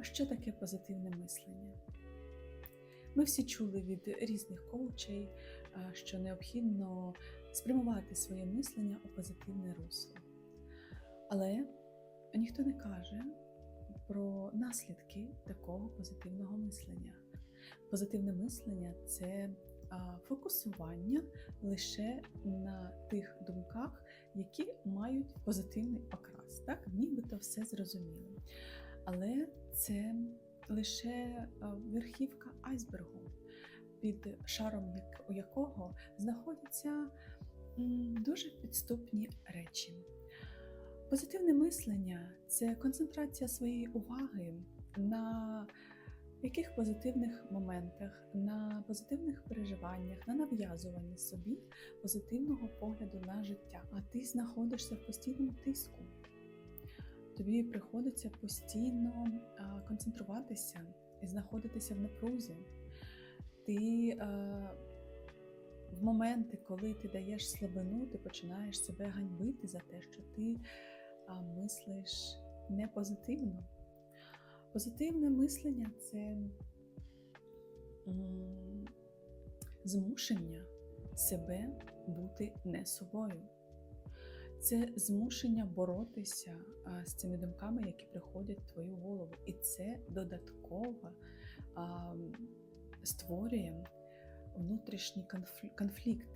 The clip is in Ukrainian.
Що таке позитивне мислення? Ми всі чули від різних коучей, що необхідно спрямувати своє мислення у позитивне русло. Але ніхто не каже про наслідки такого позитивного мислення. Позитивне мислення це фокусування лише на тих думках, які мають позитивний окрас. Так, нібито все зрозуміло. Але це лише верхівка айсбергу, під шаром якого знаходяться дуже підступні речі. Позитивне мислення це концентрація своєї уваги на яких позитивних моментах, на позитивних переживаннях, на нав'язуванні собі позитивного погляду на життя. А ти знаходишся в постійному тиску. Тобі приходиться постійно концентруватися і знаходитися в напрузі. Ти в моменти, коли ти даєш слабину, ти починаєш себе ганьбити за те, що ти мислиш не позитивно. Позитивне мислення це змушення себе бути не собою. Це змушення боротися з цими думками, які приходять в твою голову. І це додатково створює внутрішній конфлі- конфлікт.